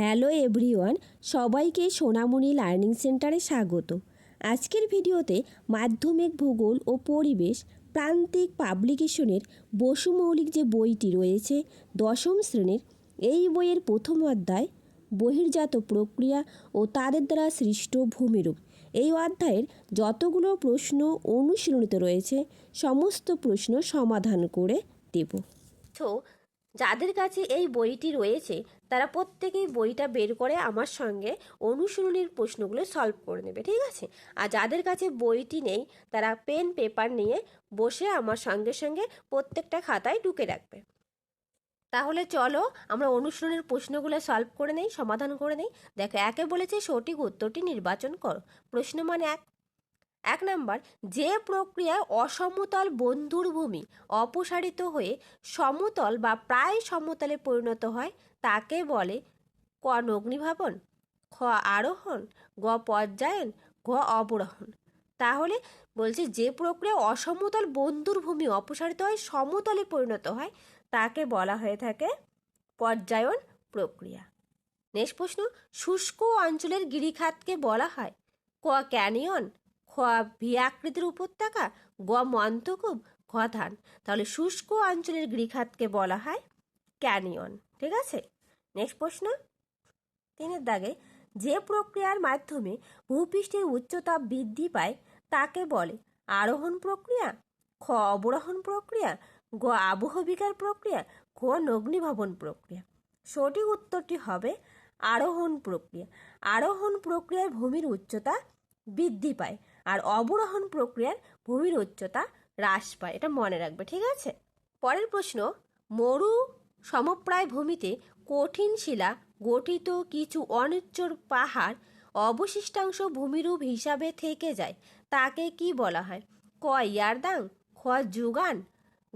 Hello everyone, সবাইকে সোনামণি learning সেন্টারে স্বাগত। আজকের ভিডিওতে মাধ্যমিক ভূগোল ও পরিবেশ, প্রান্তিক পাবলিকেশনের বসু মৌলিক যে বইটি রয়েছে দশম শ্রেণির, এই বইয়ের প্রথম অধ্যায় বহির্জাত প্রক্রিয়া ও তাদের দ্বারা সৃষ্ট ভূমিরূপ। এই অধ্যায়ের যতগুলো প্রশ্ন অনুশীলনীতে রয়েছে, সমস্ত প্রশ্ন সমাধান করে দেব। তো যাদের কাছে এই বইটি রয়েছে, তারা প্রত্যেকেই বইটা বের করে আমার সঙ্গে অনুশীলনীর প্রশ্নগুলো সলভ করে নেবে, ঠিক আছে? আর যাদের কাছে বইটি নেই, তারা পেন পেপার নিয়ে বসে আমার সঙ্গে সঙ্গে প্রত্যেকটা খাতায় ঢুকে রাখবে। তাহলে চলো, আমরা অনুশীলনের প্রশ্নগুলো সলভ করে নেই, সমাধান করে নেই। দেখো, একে বলেছে সঠিক উত্তরটি নির্বাচন করো। প্রশ্ন মানে এক। এক নাম্বার, যে প্রক্রিয়ায় অসমতল বন্ধুর ভূমি অপসারিত হয়ে সমতল বা প্রায় সমতলে পরিণত হয়, তাকে বলে ক অগ্নিভাবন খ আরোহণ, গ পর্যায়ন, ঘ অবরোহণ। তাহলে বলছে, যে প্রক্রিয়া অসমতল বন্ধুর ভূমি অপসারিত হয়, সমতলে পরিণত হয়, তাকে বলা হয়ে থাকে পর্যায়ন প্রক্রিয়া। নেক্সট প্রশ্ন, শুষ্ক অঞ্চলের গিরিখাতকে বলা হয়, ক ক্যানিয়ন ভি আকৃতির উপত্যকা, গ মন্তকূপ ঘ ধান। তাহলে শুষ্ক অঞ্চলের গৃখাতকে বলা হয় ক্যানিয়ন, ঠিক আছে? নেক্সট প্রশ্ন। তিনের দাগে, যে প্রক্রিয়ার মাধ্যমে ভূপৃষ্ঠের উচ্চতা বৃদ্ধি পায়, তাকে বলে আরোহণ প্রক্রিয়া, খ অবরোহণ প্রক্রিয়া, গ আবহবিকার প্রক্রিয়া ঘ নগ্নিভবন প্রক্রিয়া। সঠিক উত্তরটি হবে আরোহণ প্রক্রিয়া। আরোহণ প্রক্রিয়ায় ভূমির উচ্চতা বৃদ্ধি পায় আর অবরোহণ প্রক্রিয়ার ভূমির উচ্চতা হ্রাস পায়। এটা মনে রাখবে, ঠিক আছে? পরের প্রশ্ন, মরু সমপ্রায় ভূমিতে কঠিন শিলা গঠিত কিছু অনুচ্চর পাহাড় অবশিষ্টাংশ ভূমিরূপ হিসাবে থেকে যায়। তাকে কি বলা হয়? ক, ইয়ারদাং, খ যুগান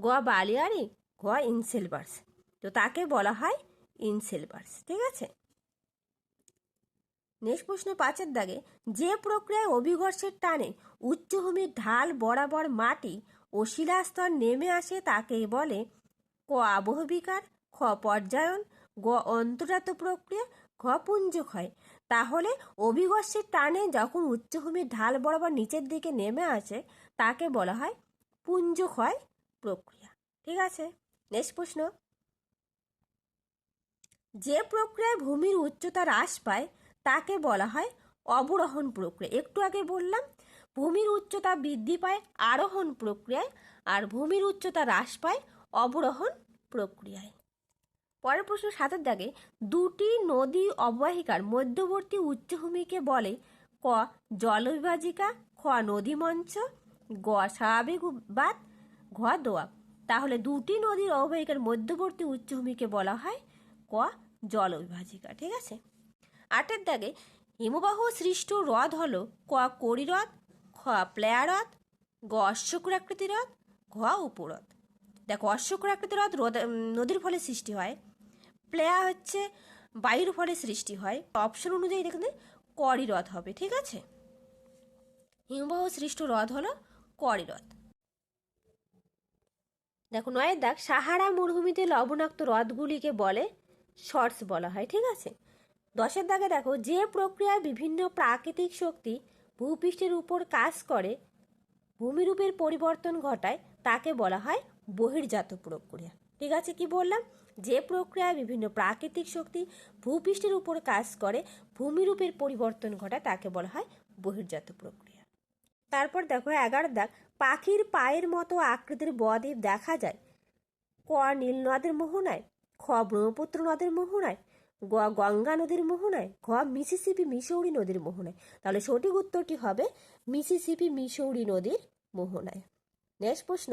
গ, বালিয়ারি, ঘ ইনসেলবার্স তো তাকে বলা হয় ইনসেলবার্স ঠিক আছে? নেক্সট প্রশ্ন পাঁচের দাগে যে প্রক্রিয়ায় অভিঘর্ষের টানে উচ্চভূমির ঢাল বরাবর মাটি ও শিলাস্তর নেমে আসে তাকে বলে ক আবহবিকার, খ পর্যায়ন, গ অন্তর্জাত প্রক্রিয়া, ঘ পুঞ্জক্ষয় তাহলে অভিঘর্ষের টানে যখন উচ্চভূমির ঢাল বরাবর নিচের দিকে নেমে আসে, তাকে বলা হয় পুঞ্জক্ষয় প্রক্রিয়া। ঠিক আছে? নেক্সট প্রশ্ন। যে প্রক্রিয়ায় ভূমির উচ্চতা হ্রাস পায় তাকে বলা হয় অবরোহণ প্রক্রিয়া। একটু আগে বললাম, ভূমির উচ্চতা বৃদ্ধি পায় আরোহণ প্রক্রিয়ায় আর ভূমির উচ্চতা হ্রাস পায় অবরোহণ প্রক্রিয়ায়। পরের প্রশ্ন, সাতের দাগে দুটি নদী অববাহিকার মধ্যবর্তী উচ্চভূমিকে বলে ক জলবিভাজিকা, খ নদীমঞ্চ, গ স্বাভাবিক বাদ ঘ দোয়াব। তাহলে দুটি নদীর অববাহিকার মধ্যবর্তী উচ্চভূমিকে বলা হয় ক জলবিভাজিকা, ঠিক আছে? আটের দাগে হিমবাহ সৃষ্ট হ্রদ হল ক কড়ি হ্রদ খ প্লেয়া হ্রদ গ অশ্বকুরাকৃতি হ্রদ ঘ উপহ্রদ দেখো অশ্বকুরাকৃতি হ্রদ হ্রদ নদীর ফলে সৃষ্টি হয়। প্লেয়া হচ্ছে বায়ুর ফলে সৃষ্টি হয়। অপশন অনুযায়ী দেখতে করি হ্রদ হবে, ঠিক আছে? হিমবাহ সৃষ্ট হ্রদ হলো করি হ্রদ। দেখো নয়ের দাগ, সাহারা মরুভূমিতে লবণাক্ত হ্রদগুলিকে বলে, শর্টস বলা হয়, ঠিক আছে? দশের দাগে দেখো, যে প্রক্রিয়ায় বিভিন্ন প্রাকৃতিক শক্তি ভূপৃষ্ঠের উপর কাজ করে, ভূমিরূপের পরিবর্তন ঘটায়, তাকে বলা হয় বহির্জাত প্রক্রিয়া। ঠিক আছে, কি বললাম? যে প্রক্রিয়ায় বিভিন্ন প্রাকৃতিক শক্তি ভূপৃষ্ঠের উপর কাজ করে, ভূমিরূপের পরিবর্তন ঘটায়, তাকে বলা হয় বহির্জাত প্রক্রিয়া। তারপর দেখো, এগারো দাগ, পাখির পায়ের মতো আকৃতির বদ্বীপ দেখা যায়। ক নীল নদের মোহনায় খ ব্রহ্মপুত্র নদের মোহনায় গঙ্গা নদীর মোহনায় ঘ মিসিসিপি মিসৌরি নদীর মোহনায় তাহলে সঠিক উত্তরটি হবে মিসিসিপি মিসৌরি নদীর মোহনায় নেক্সট প্রশ্ন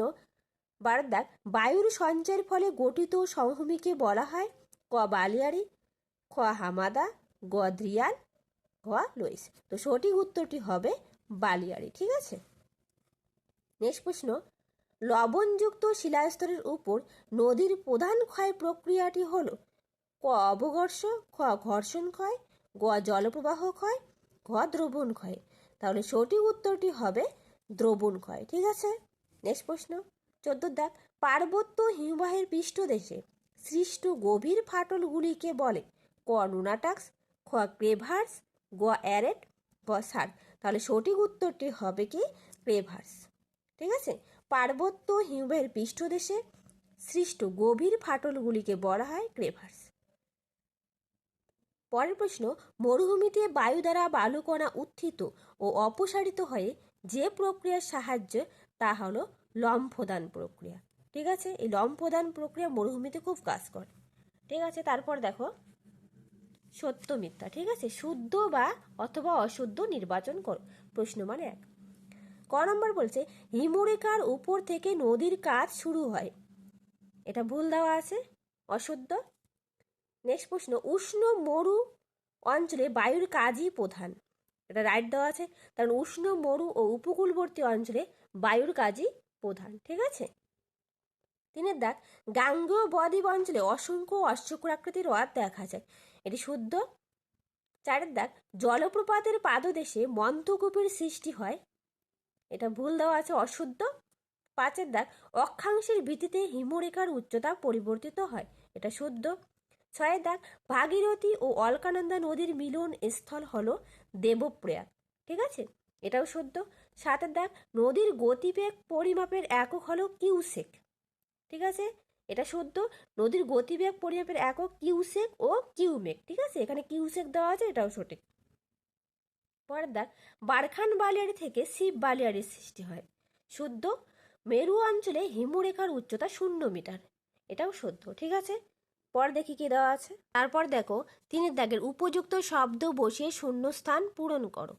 বারো দাগ বায়ুর সঞ্চয়ের ফলে গঠিত সমভূমিকে বলা হয় ক বালিয়ারি খ হামাদা, গ দ্রিয়াল ঘ লোইস। তো সঠিক উত্তরটি হবে বালিয়ারি ঠিক আছে? নেক্সট প্রশ্ন, লবণযুক্ত শিলাস্তরের উপর নদীর প্রধান ক্ষয় প্রক্রিয়াটি হলো ক অবঘর্ষ, খ ঘর্ষণ ক্ষয়, গ জলপ্রবাহ ক্ষয়, ঘ দ্রবণ ক্ষয়। তাহলে সঠিক উত্তরটি হবে দ্রবণ ক্ষয়, ঠিক আছে? নেক্সট প্রশ্ন। চোদ্দ দাগ পার্বত্য হিমবাহের পৃষ্ঠদেশে সৃষ্ট গভীর ফাটলগুলিকে বলে ক নুনাটাক্স, খ ক্রেভার্স, গ অ্যারেট, গ সার তাহলে সঠিক উত্তরটি হবে কি? ক্রেভার্স। ঠিক আছে? পার্বত্য হিমবাহের পৃষ্ঠদেশে সৃষ্ট গভীর ফাটলগুলিকে বলা হয় ক্রেভার্স। পরের প্রশ্ন মরুভূমিতে বায়ু দ্বারা বালুকণা উত্থিত ও অপসারিত হয়ে যে প্রক্রিয়ার সাহায্য তা হলো লম্ফদান প্রক্রিয়া। ঠিক আছে? এই লম্ফদান প্রক্রিয়া মরুভূমিতে খুব কাজ করে। ঠিক আছে? তারপর দেখো, সত্য মিথ্যা। ঠিক আছে? শুদ্ধ বা অথবা অশুদ্ধ নির্বাচন কর। প্রশ্ন মানে এক। ক নম্বর বলছে, হিমরেখার উপর থেকে নদীর কাজ শুরু হয়। এটা ভুল দেওয়া আছে। অশুদ্ধ। নেক্সট প্রশ্ন, উষ্ণ মরু অঞ্চলে বায়ুর কাজই প্রধান। এটা রাইট দেওয়া আছে, কারণ উষ্ণ মরু ও উপকূলবর্তী অঞ্চলে বায়ুর কাজই প্রধান, ঠিক আছে? তিনের দাগ, গাঙ্গেয় বদ্বীপ অঞ্চলে অসংখ্য অশ্বক্রাকৃতির হ্রদ দেখা যায়। এটি শুদ্ধ। চারের দাগ, জলপ্রপাতের পাদদেশে মন্থকূপের সৃষ্টি হয়। এটা ভুল দেওয়া আছে, অশুদ্ধ। পাঁচের দাগ, অক্ষাংশের ভিত্তিতে হিমরেখার উচ্চতা পরিবর্তিত হয়। এটা শুদ্ধ। দাগ ভাগীরথী ও অলকানন্দা নদীর মিলন স্থল হল দেবপ্রয়াগ, ঠিক আছে? এটাও শুদ্ধ সাতের দাগ নদীর গতিবেগ পরিমাপের একক হলো কিউসেক, ঠিক আছে? এটা শুদ্ধ নদীর গতিবেগ পরিমাপের একক কিউসেক ও কিউমেক, ঠিক আছে? এখানে কিউসেক দেওয়া আছে, এটাও সঠিক। পরের দাগ বারখান বালিয়াড়ি থেকে শিব বালিয়ারির সৃষ্টি হয়। শুদ্ধ মেরু অঞ্চলে হিমরেখার উচ্চতা শূন্য মিটার। এটাও শুদ্ধ ঠিক আছে? পর দেখি কি দেওয়া আছে। তারপর দেখো তিনের দাগের উপযুক্ত শব্দ বসিয়ে শূন্যস্থান পূরণ করো।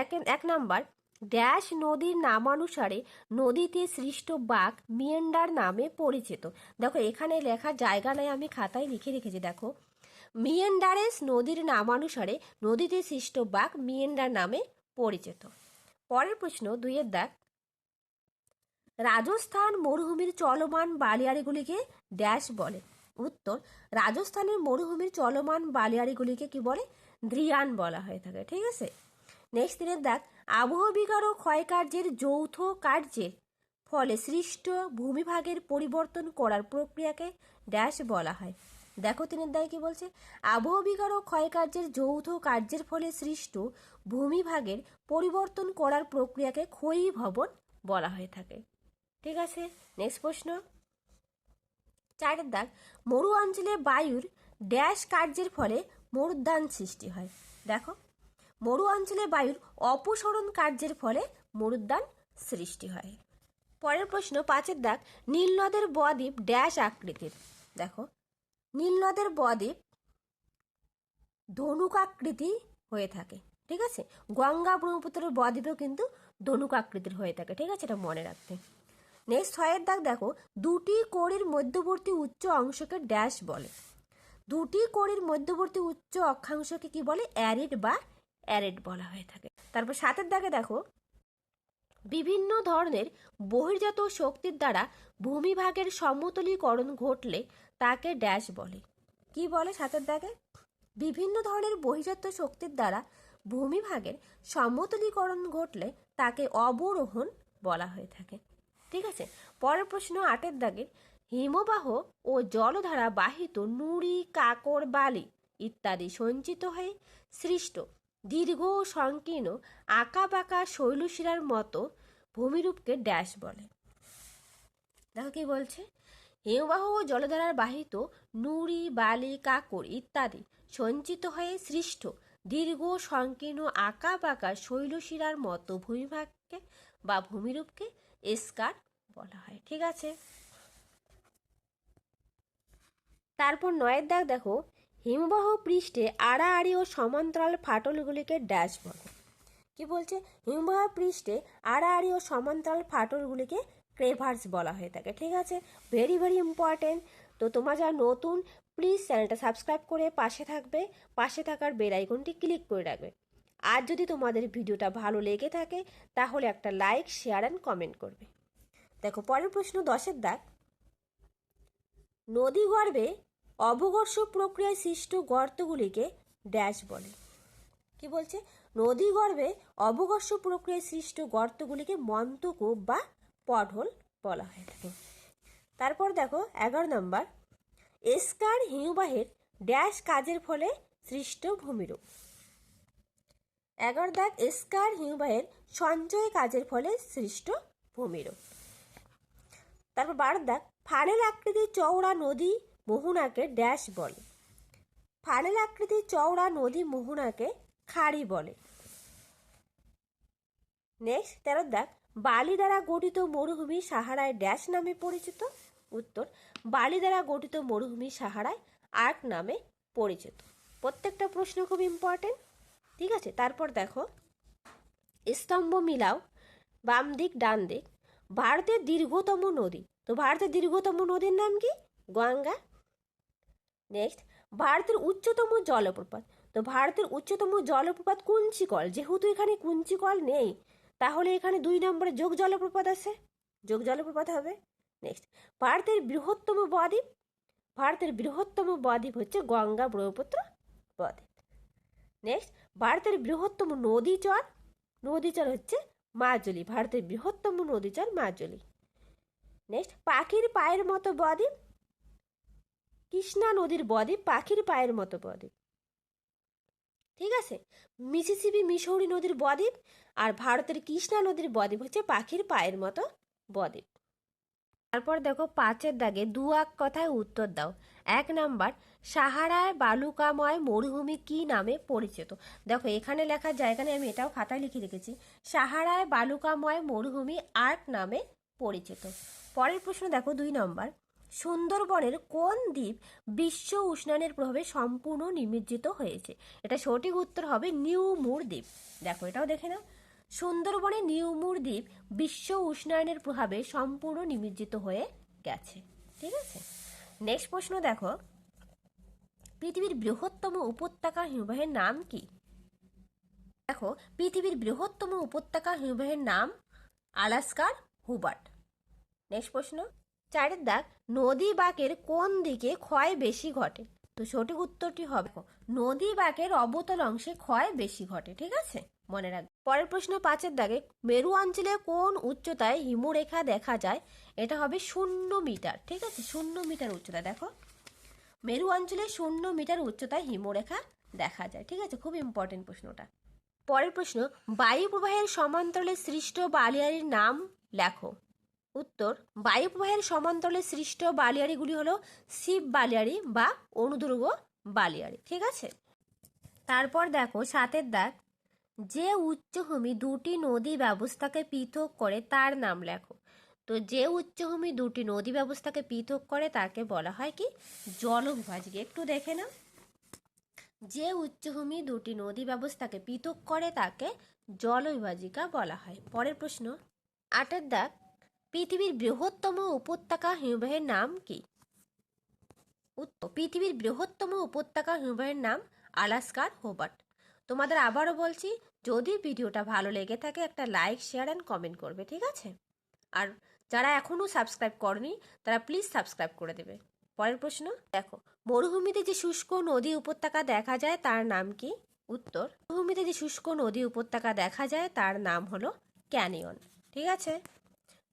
এক এক নাম্বার, ড্যাশ নদীর নামানুসারে নদীতে সৃষ্ট বাঘ মিয়েন্ডার নামে পরিচিত। দেখো, এখানে লেখা জায়গা নেই, আমি খাতায় লিখে রেখেছি, দেখো। মিয়েন্ডারেস নদীর নামানুসারে নদীতে সৃষ্ট বাঘ মিয়েন্ডার নামে পরিচিত। পরের প্রশ্ন, দুইয়ের দাগ। রাজস্থান মরুভূমির চলমান বালিয়াড়িগুলিকে ড্যাশ বলে। উত্তর, রাজস্থানের মরুভূমির চলমান বালিয়াড়িগুলিকে কি বলে? দ্রিয়ান বলা হয়ে থাকে, ঠিক আছে? নেক্সট দিনের দেখ আবহবিকার ও ক্ষয়কার্যের যৌথ কার্যের ফলে সৃষ্ট ভূমিভাগের পরিবর্তন করার প্রক্রিয়াকে ড্যাশ বলা হয়। দেখো তিনের দায় কি বলছে? আবহবিকার ও ক্ষয়কার্যের যৌথ কার্যের ফলে সৃষ্ট ভূমিভাগের পরিবর্তন করার প্রক্রিয়াকে ক্ষয়ী ভবন বলা হয়ে থাকে। ঠিক আছে? নেক্সট প্রশ্ন। চারের দাগ, মরু অঞ্চলে বায়ুর ড্যাশ কার্যের ফলে মরুদ্যান সৃষ্টি হয়। দেখো, মরু অঞ্চলে বায়ুর অপসরণ কার্যের ফলে মরুদ্যান সৃষ্টি হয়। পরের প্রশ্ন, পাঁচের দাগ নীলনদের বদ্বীপ ড্যাশ আকৃতির। দেখো নীলনদের বদ্বীপ ধনুকাকৃতি হয়ে থাকে, ঠিক আছে? গঙ্গা ব্রহ্মপুত্রের বদ্বীপও কিন্তু ধনুকাকৃতির হয়ে থাকে, ঠিক আছে? এটা মনে রাখতে। নেক্সট ছয়ের দাগ দেখো, দুটি কোড়ের মধ্যবর্তী উচ্চ অংশকে ড্যাশ বলে। দুটি কোড়ের মধ্যবর্তী উচ্চ অক্ষাংশকে কি বলে? অ্যারিড বা অ্যারেড বলা হয়ে থাকে। তারপর সাতের দাগে দেখো, বিভিন্ন ধরনের বহির্জাত শক্তির দ্বারা ভূমিভাগের সমতলীকরণ ঘটলে তাকে ড্যাশ বলে। কি বলে সাতের দাগে? বিভিন্ন ধরনের বহির্জাত শক্তির দ্বারা ভূমিভাগের সমতলীকরণ ঘটলে তাকে অবরোহণ বলা হয়ে থাকে। ঠিক আছে? পরের প্রশ্ন আটের দাগের হিমবাহ ও জলধারা বাহিত নুড়ি, কাকর, বালি ইত্যাদি সঞ্চিত হয়ে সৃষ্ট দীর্ঘ ও সংকীর্ণ আঁকা বাঁকা শৈলশিরার মতো ভূমিরূপকে ড্যাশ বলে। দেখো কি বলছে? হিমবাহ ও জলধারার বাহিত নুড়ি, বালি, কাকর ইত্যাদি সঞ্চিত হয়ে সৃষ্ট দীর্ঘ সংকীর্ণ আঁকা বাঁকা শৈলশিরার মতো ভূমিভাগকে বা ভূমিরূপকে এসকার বলা হয়, ঠিক আছে? তারপর নয়ের দাগ দেখো, হিমবাহ পৃষ্ঠে আড়াআড়ি ও সমান্তরাল ফাটলগুলিকে ড্যাশ বলে। কি বলছে? হিমবাহ পৃষ্ঠে আড়াআড়ি ও সমান্তরাল ফাটলগুলিকে ক্রেভার্স বলা হয়ে থাকে, ঠিক আছে? ভেরি ভেরি ইম্পর্টেন্ট তো তোমরা যারা নতুন প্লিজ চ্যানেলটা সাবস্ক্রাইব করে পাশে থাকবে, পাশে থাকার বেল আইকনটি ক্লিক করে রাখবে। আর যদি তোমাদের ভিডিওটা ভালো লেগে থাকে, তাহলে একটা লাইক শেয়ার অ্যান্ড কমেন্ট করবে। দেখো, পরের প্রশ্ন, দশের দাগ। নদী গর্ভে অবঘর্ষ প্রক্রিয়ায় সৃষ্ট গর্তগুলিকে ড্যাশ বলে। কি বলছে? নদী গর্ভে অবঘর্ষ প্রক্রিয়ায় সৃষ্ট গর্তগুলিকে মন্তকূপ বা পটহোল বলা হয়ে। থাকে তারপর দেখো, এগারো নম্বর। এসকার হিমবাহের ড্যাশ কাজের ফলে সৃষ্ট ভূমিরূপ। এগারো দাগ স্কার হিমবাহের সঞ্চয় কাজের ফলে সৃষ্ট ভূমিরূপ। তারপর বারো দাগ ফানেল আকৃতির চওড়া নদী মোহনাকে ড্যাশ বলে। ফানেল আকৃতির চওড়া নদী মোহনাকে খাড়ি বলে। নেক্সট তেরো দাগ বালি দ্বারা গঠিত মরুভূমি সাহারায় ড্যাশ নামে পরিচিত। উত্তর, বালি দ্বারা গঠিত মরুভূমি সাহারায় আর্ক নামে পরিচিত। প্রত্যেকটা প্রশ্ন খুব ইম্পর্টেন্ট ঠিক আছে? তারপর দেখো, স্তম্ভ মিলাও, বাম দিক, ডান দিক। ভারতের দীর্ঘতম নদী। তো ভারতের দীর্ঘতম নদীর নাম কি? গঙ্গা। নেক্সট ভারতের উচ্চতম জলপ্রপাত। তো ভারতের উচ্চতম জলপ্রপাত কুঞ্চিকল। যেহেতু এখানে কুঞ্চিকল নেই, তাহলে এখানে দুই নম্বরে যোগ জলপ্রপাত আছে। যোগ জলপ্রপাত হবে। নেক্সট ভারতের বৃহত্তম বদ্বীপ। ভারতের বৃহত্তম বদ্বীপ হচ্ছে গঙ্গা ব্রহ্মপুত্র বদ্বীপ। নেক্সট ভারতের বৃহত্তম নদী চর নদী চর হচ্ছে মাজুলি, ভারতের বৃহত্তম নদী চর মাজুলি। নেক্সট পাখির পায়ের মতো বদ্বীপ। কৃষ্ণা নদীর বদ্বীপ পাখির পায়ের মতো বদ্বীপ। ঠিক আছে? মিসিসিপি মিসৌরি নদীর বদ্বীপ আর ভারতের কৃষ্ণা নদীর বদ্বীপ হচ্ছে পাখির পায়ের মতো বদ্বীপ। তারপর দেখো পাঁচের দাগে দু এক কথায় উত্তর দাও। এক নাম্বার, সাহারায় বালুকাময় মরুভূমি কি নামে পরিচিত? দেখো, এখানে লেখার জায়গায় আমি এটাও খাতায় লিখে রেখেছি। সাহারায় বালুকাময় মরুভূমি আর্ক নামে পরিচিত। পরের প্রশ্ন দেখো, দুই নম্বর। সুন্দরবনের কোন দ্বীপ বিশ্ব উষ্ণায়নের প্রভাবে সম্পূর্ণ নিমজ্জিত হয়েছে? এটা সঠিক উত্তর হবে নিউমুর দ্বীপ। দেখো, এটাও দেখে নাও। সুন্দরবনে নিউমুর দ্বীপ বিশ্ব উষ্ণায়নের প্রভাবে সম্পূর্ণ নিমজ্জিত হয়ে গেছে। ঠিক আছে? নেক্সট প্রশ্ন দেখো। পৃথিবীর বৃহত্তম উপত্যকা হিমবাহের নাম কি? দেখো, পৃথিবীর বৃহত্তম উপত্যকা হিমবাহের নাম আলাস্কার হুবার্ট। নেক্সট প্রশ্ন। চারের দাগ নদী বাঁকের কোন দিকে ক্ষয় বেশি ঘটে? তো সঠিক উত্তরটি হবে নদী বাঁকের অবতল অংশে ক্ষয় বেশি ঘটে, ঠিক আছে? মনে রাখবে। পরের প্রশ্ন পাঁচের দাগে, মেরু অঞ্চলে কোন উচ্চতায় হিমরেখা দেখা যায়? এটা হবে শূন্য মিটার, ঠিক আছে? শূন্য মিটার উচ্চতা, দেখো। মেরু অঞ্চলে শূন্য মিটার উচ্চতায় হিমরেখা দেখা যায়, ঠিক আছে? খুব ইম্পর্টেন্ট প্রশ্নটা। পরের প্রশ্ন বায়ু প্রবাহের সমান্তরালে সৃষ্ট বালিয়ারির নাম লেখো। উত্তর বায়ু প্রবাহের সমান্তরালে সৃষ্ট বালিয়ারিগুলি হলো শিব বালিয়ারি বা অনুদুর্গ বালিয়ারি, ঠিক আছে? তারপর দেখো, সাতের দাগ যে উচ্চভূমি দুটি নদী ব্যবস্থাকে পৃথক করে তার নাম লেখো। তো যে উচ্চভূমি দুটি নদী ব্যবস্থাকে পৃথক করে তাকে বলা হয় কি? জলবিভাজিকা একটু দেখে নাও। যে উচ্চভূমি দুটি নদী ব্যবস্থাকে পৃথক করে তাকে জলবিভাজিকা বলা হয়। পরের প্রশ্ন, আটের দাগ, পৃথিবীর বৃহত্তম উপত্যকা হিমবাহের নাম কি? উত্তর, পৃথিবীর বৃহত্তম উপত্যকা হিমবাহের নাম আলাস্কার হোবার্ট। তোমাদের আবারও বলছি, যদি ভিডিওটা ভালো লেগে থাকে একটা লাইক, শেয়ার অ্যান্ড কমেন্ট করবে, ঠিক আছে? আর যারা এখনও সাবস্ক্রাইব করনি, তারা প্লিজ সাবস্ক্রাইব করে দেবে। পরের প্রশ্ন, দেখো, মরুভূমিতে যে শুষ্ক নদী উপত্যকা দেখা যায় তার নাম কি? উত্তর, মরুভূমিতে যে শুষ্ক নদী উপত্যকা দেখা যায় তার নাম হলো ক্যানিয়ন, ঠিক আছে?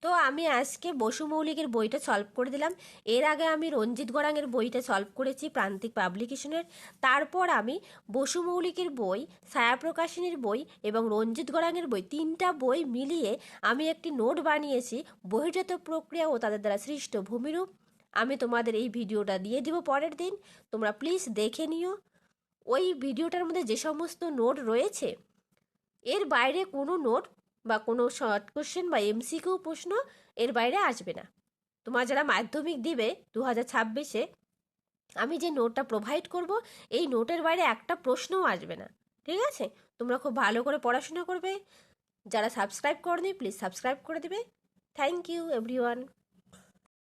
তো আমি আজকে বসু মৌলিকের বইটা সলভ করে দিলাম। এর আগে আমি রঞ্জিত গড়াঙের বইটা সলভ করেছি প্রান্তিক পাবলিকেশনের তারপর আমি বসু মৌলিকের বই ছায়াপ্রকাশনীর বই এবং রঞ্জিত গড়াঙের বই তিনটা বই মিলিয়ে আমি একটি নোট বানিয়েছি। বহির্জাত প্রক্রিয়া ও তাদের দ্বারা সৃষ্ট ভূমিরূপ। আমি তোমাদের এই ভিডিওটা দিয়ে দিব পরের দিন। তোমরা প্লিজ দেখে নিও। ওই ভিডিওটার মধ্যে যে সমস্ত নোট রয়েছে, এর বাইরে কোনো নোট বা কোনো শর্ট কোশ্চেন বা এমসিকিউ প্রশ্ন এর বাইরে আসবে না। তোমার যারা মাধ্যমিক দিবে দু হাজার ছাব্বিশে, আমি যে নোটটা প্রোভাইড করব, এই নোটের বাইরে একটা প্রশ্নও আসবে না। ঠিক আছে? তোমরা খুব ভালো করে পড়াশোনা করবে। যারা সাবস্ক্রাইব করনি প্লিজ সাবস্ক্রাইব করে দেবে। Thank you everyone